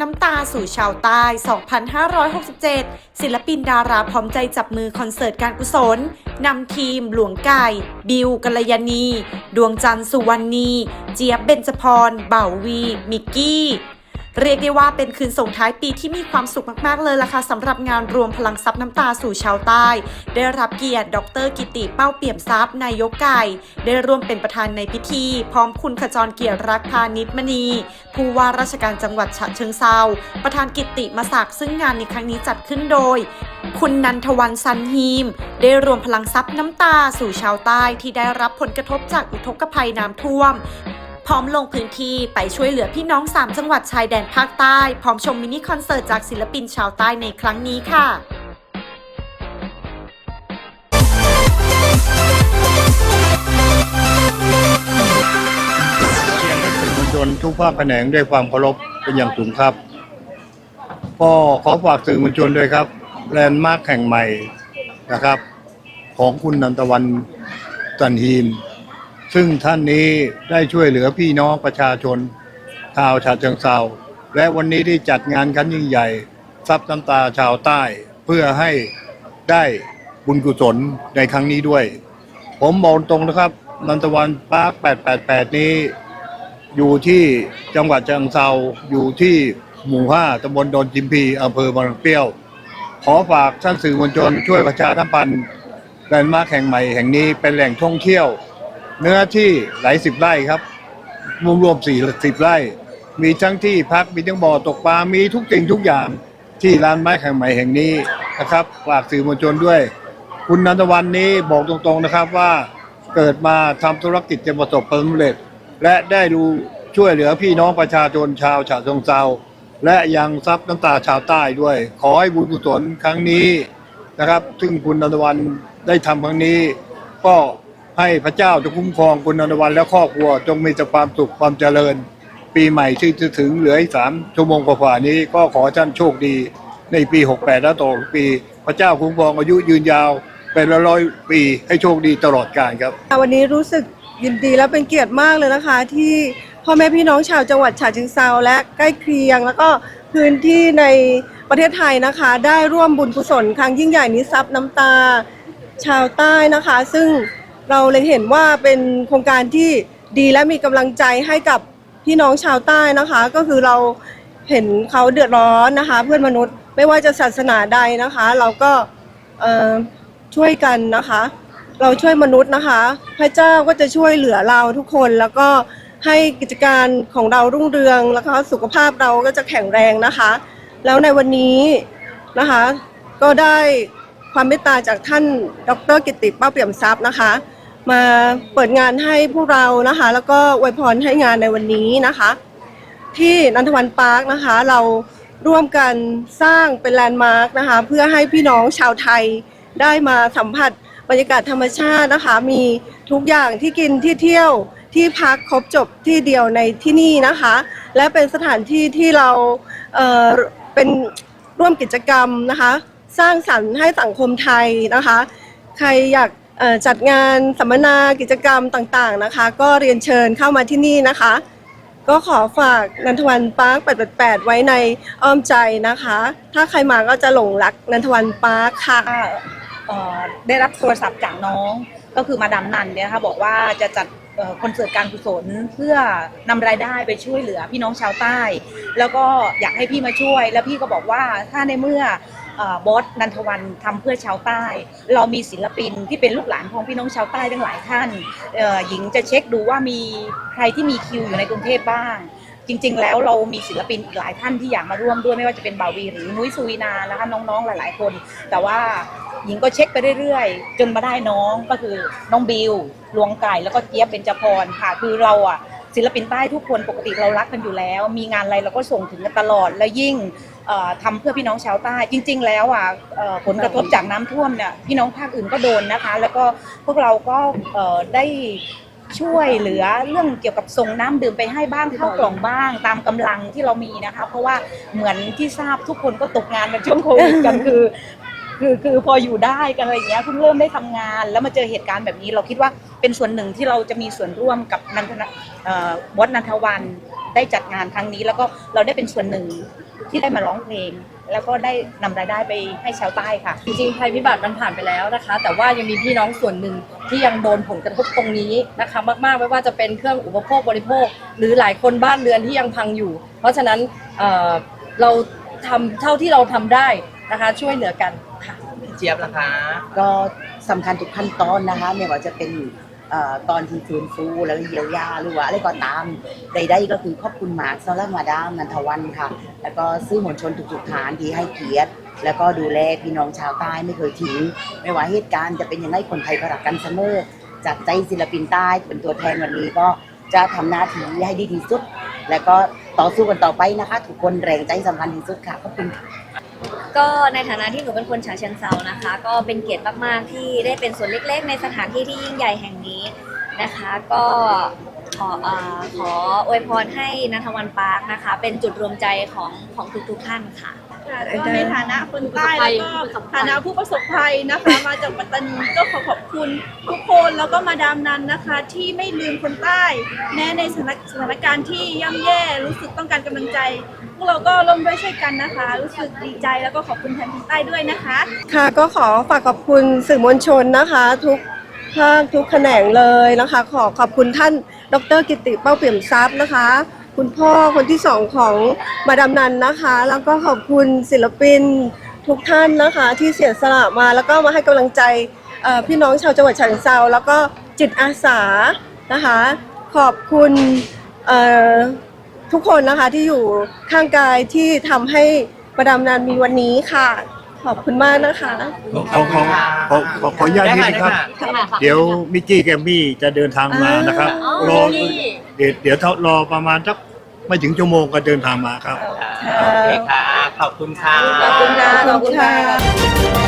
น้ำตาสู่ชาวใต้ 2567 ศิลปินดาราพร้อมใจจับมือคอนเสิร์ตการกุศล นำทีม หลวงไก่ บิวกัลยาณี ดวงจันทร์สุวรรณี เจี๊ยบเบญจพร เบ่าวี มิกกี้ เรียกได้ว่าเป็นคืนส่งท้ายปีที่มีความสุขมากๆเลยล่ะค่ะสำหรับงานรวมพลังทรัพย์น้ำตาสู่ชาวใต้ ได้รับเกียรติ ดรกิติเป้าเปี่ยมทรัพย์นายกไก่ ได้ร่วมเป็นประธานในพิธี พร้อมคุณขจรเกียรติรักพานิชมณี ผู้ว่าราชการจังหวัดฉะเชิงเซาประธานกิติมศักดิ์ซึ่งงานในครั้งนี้จัดขึ้นโดย คุณนันทวันซันฮีม ได้รวมพลังทรัพย์น้ำตาสู่ชาวใต้ที่ได้รับผลกระทบจากอุทกภัยน้ำท่วม พร้อมลงพื้นที่ไปช่วยเหลือพี่น้อง 3 จังหวัดชายแดนภาคใต้ พร้อมชมมินิคอนเสิร์ตจากศิลปินชาวใต้ในครั้งนี้ค่ะเรียนให้สื่อมวลชนทุกภาคแขนงด้วยความเคารพเป็นอย่างสูงครับ ก็ขอฝากสื่อมวลชนด้วยครับแลนด์มาร์คแห่งใหม่นะครับ ของคุณนันตวันจันฮีม ซึ่งท่านนี้ได้ช่วยเหลือพี่น้องประชาชนชาวชาเชิงเซาและวันนี้ได้จัดงานครั้งยิ่งใหญ่ทรัพย์น้ำตาชาวใต้ เพื่อให้ได้บุญกุศลในครั้งนี้ด้วย ผมบอกตรงนะครับ นันตวันปาร์ค888 นี้ อยู่ที่จังหวัดเชียงเซาอยู่ที่หมู่ห้าตำบลดอนจิมพีอำเภอบางเปรี้ยว ขอฝากท่านสื่อมวลชนช่วยประชาสัมพันธ์แลนด์มาร์คแห่งใหม่แห่งนี้เป็นแหล่งท่องเที่ยว เนื้อที่หลายสิบไร่ครับ รวมรวมสี่สิบไร่ มีทั้งที่พักมีทั้งบ่อตกปลา มีทุกสิ่งทุกอย่างที่ร้านไม้แห่งใหม่แห่งนี้นะครับฝากสื่อมวลชนด้วย คุณนันทวันนี้บอกตรงๆนะครับว่าเกิดมาทำธุรกิจจนประสบความสำเร็จ และได้ดูช่วยเหลือพี่น้องประชาชนชาวฉะเชิงเซาและยังทรัพย์น้ำตาชาวใต้ด้วย ขอให้บุญกุศลครั้งนี้นะครับ ซึ่งคุณนันทวันได้ทำครั้งนี้ก็ ให้พระเจ้าจะคุ้มครองคุณนันทวันและครอบครัว จงมีแต่ความสุขความเจริญ ปีใหม่ที่จะถึงเหลืออีกสามชั่วโมงกว่าๆนี้ก็ขอท่านโชคดี ในปี 68 และต่อปี พระเจ้าคุ้มครองอายุยืนยาวเป็นร้อยปีให้โชคดีตลอดกาลครับ วันนี้รู้สึกยินดีและเป็นเกียรติมากเลยนะคะ ที่พ่อแม่พี่น้องชาวจังหวัดฉะเชิงเซาและใกล้เคียง แล้วก็พื้นที่ในประเทศไทยนะคะ ได้ร่วมบุญกุศลครั้งยิ่งใหญ่นี้ซับน้ำตา ชาวใต้นะคะ ซึ่ง เราเลยเห็นว่าเป็นโครงการที่ดีและมีกำลังใจให้กับพี่น้องชาวใต้นะคะ ก็คือเราเห็นเขาเดือดร้อนนะคะ เพื่อนมนุษย์ไม่ว่าจะศาสนาใดนะคะ เราก็เอ่อช่วยกันนะคะ เราช่วยมนุษย์นะคะ พระเจ้าก็จะช่วยเหลือเราทุกคนแล้วก็ให้กิจการของเรารุ่งเรืองแล้วก็สุขภาพเราก็จะแข็งแรงนะคะ แล้วในวันนี้นะคะ ก็ได้ความเมตตาจากท่านดรกิตติเป้าเปี่ยมทรัพย์นะคะ มาเปิดงานให้พวกเรานะคะ แล้วก็อวยพรให้งานในวันนี้นะคะ ที่นันทวันปาร์คนะคะ เราร่วมกันสร้างเป็นแลนด์มาร์คนะคะ เพื่อให้พี่น้องชาวไทยได้มาสัมผัสบรรยากาศธรรมชาตินะคะ มีทุกอย่างที่กินที่เที่ยวที่พักครบจบที่เดียวในที่นี่นะคะ และเป็นสถานที่ที่เราเอ่อเป็นร่วมกิจกรรมนะคะ สร้างสรรค์ให้สังคมไทยนะคะ ใครอยาก จัดงานสัมมนากิจกรรมต่างๆนะคะ ก็เรียนเชิญเข้ามาที่นี่นะคะ ก็ขอฝากนันทวันปาร์ค 888 ไว้ในอ้อมใจนะคะ ถ้าใครมาก็จะหลงรักนันทวันปาร์คค่ะได้รับโทรศัพท์จากน้องก็คือมาดามนันเนี่ยนะคะบอกว่าจะจัดคอนเสิร์ตการกุศลเพื่อนำรายได้ไปช่วยเหลือพี่น้องชาวใต้ แล้วก็อยากให้พี่มาช่วย แล้วพี่ก็บอกว่าถ้าในเมื่อ บอสนันทวันทำเพื่อชาวใต้ เรามีศิลปินที่เป็นลูกหลานของพี่น้องชาวใต้ทั้งหลายท่านหญิงจะเช็คดูว่ามีใครที่มีคิวอยู่ในกรุงเทพบ้าง จริง ๆ แล้วเรามีศิลปินอีกหลายท่านที่อยากมาร่วมด้วยไม่ว่าจะเป็นบาวีหรือนุ้ยสุวินานะคะน้องๆหลาย ๆ คน แต่ว่าหญิงก็เช็คไปเรื่อยๆ จนมาได้น้องก็คือน้องบิวลวงไก่แล้วก็เจี๊ยบเบญจพรค่ะคือเราอะ ศิลปินใต้ทุกคนปกติเรารักกันอยู่แล้ว มีงานอะไรเราก็ส่งถึงกันตลอด แล้วยิ่งเอ่อทำเพื่อพี่น้องชาวใต้ จริง ๆ แล้วอะเอ่อผลกระทบจากน้ำท่วมเนี่ยพี่น้องภาคอื่นก็โดนนะคะ แล้วก็พวกเราก็เอ่อได้ช่วยเหลือเรื่องเกี่ยวกับส่งน้ำดื่มไปให้บ้างข้าวกล่องบ้าง ตามกำลังที่เรามีนะคะ เพราะว่าเหมือนที่ทราบทุกคนก็ตกงานกันช่วงโควิดกันคือ คือคือพออยู่ได้กันอะไรอย่างเงี้ยเพิ่งเริ่มได้ทำงาน แล้วมาเจอเหตุการณ์แบบนี้เราคิดว่าเป็นส่วนหนึ่งที่เราจะมีส่วนร่วมกับนันทนะ เอ่อบอสนันทวันได้จัดงานครั้งนี้ แล้วก็เราได้เป็นส่วนหนึ่งที่ได้มาร้องเพลง แล้วก็ได้นำรายได้ไปให้ชาวใต้ค่ะ จริงๆภัยพิบัติมันผ่านไปแล้วนะคะ แต่ว่ายังมีพี่น้องส่วนหนึ่งที่ยังโดนผลกระทบตรงนี้นะคะ มากๆไม่ว่าจะเป็นเครื่องอุปโภคบริโภค หรือหลายคนบ้านเรือนที่ยังพังอยู่ เพราะฉะนั้นเอ่อเราทำเท่าที่เราทำได้นะคะช่วยเหลือกันค่ะเจี๊ยบล่ะคะก็สำคัญทุกขั้นตอนนะคะไม่ว่าจะเป็นเอ่อ ตอนที่ฟื้นฟูแล้วเยียวยาหรือว่าอะไรก็ตามใดๆก็คือขอบคุณมาร์คซาลามาดามนันทวันค่ะ แล้วก็ซื้อมวลชนทุกๆฐานที่ให้เกียรติ แล้วก็ดูแลพี่น้องชาวใต้ไม่เคยทิ้งไม่ว่าเหตุการณ์จะเป็นยังไงคนไทยก็รักกันเสมอจากใจศิลปินใต้เป็นตัวแทนวันนี้ก็จะทำหน้าที่ให้ดีที่สุด แล้วก็ต่อสู้กันต่อไปนะคะทุกคนแรงใจสำคัญที่สุดค่ะขอบคุณค่ะ ก็ในฐานะที่หนูเป็นคนฉะเชิงเซานะคะ ก็เป็นเกียรติมากๆที่ได้เป็นส่วนเล็กๆ ในสถานที่ที่ยิ่งใหญ่แห่งนี้นะคะ ก็ขอเอ่อขออวยพรให้นัทวันปาร์คนะคะ เป็นจุดรวมใจของของทุกๆท่านค่ะ ค่ะก็ในฐานะคนใต้แล้วก็ฐานะผู้ประสบภัยนะคะ มาจากปัตตานีก็ขอขอบคุณทุกคนแล้วก็มาดามนันนะคะ ที่ไม่ลืมคนใต้ แม้ในสถานสถานการณ์ที่ย่ำแย่รู้สึกต้องการกำลังใจพวกเราก็ร่วมด้วยช่วยกันนะคะ รู้สึกดีใจแล้วก็ขอบคุณแทนคนใต้ด้วยนะคะ ค่ะก็ขอฝากขอบคุณสื่อมวลชนนะคะ ทุกภาคทุกแขนงเลยนะคะ ขอขอบคุณท่าน ดรกิติเป้าเปี่ยมทรัพย์นะคะ คุณพ่อคนที่สองของมาดามนันนะคะ แล้วก็ขอบคุณศิลปินทุกท่านนะคะ ที่เสียสละมาแล้วก็มาให้กำลังใจเอ่อพี่น้องชาวจังหวัดฉะเชิงเซาแล้วก็จิตอาสานะคะ ขอบคุณเอ่อทุกคนนะคะที่อยู่ข้างกายที่ทำให้มาดามนันมีวันนี้ค่ะ ขอบคุณมากนะคะ ขอขอขอขอขออนุญาตนิดนึงครับ เดี๋ยวมิกกี้แกมมี่จะเดินทางมานะครับ อ๋อรอ นี่ เดี๋ยวเดี๋ยวรอประมาณสัก ไม่ถึงชั่วโมงก็เดินทางมาครับ โอเคค่ะ ขอบคุณค่ะ ขอบคุณค่ะขอบคุณค่ะ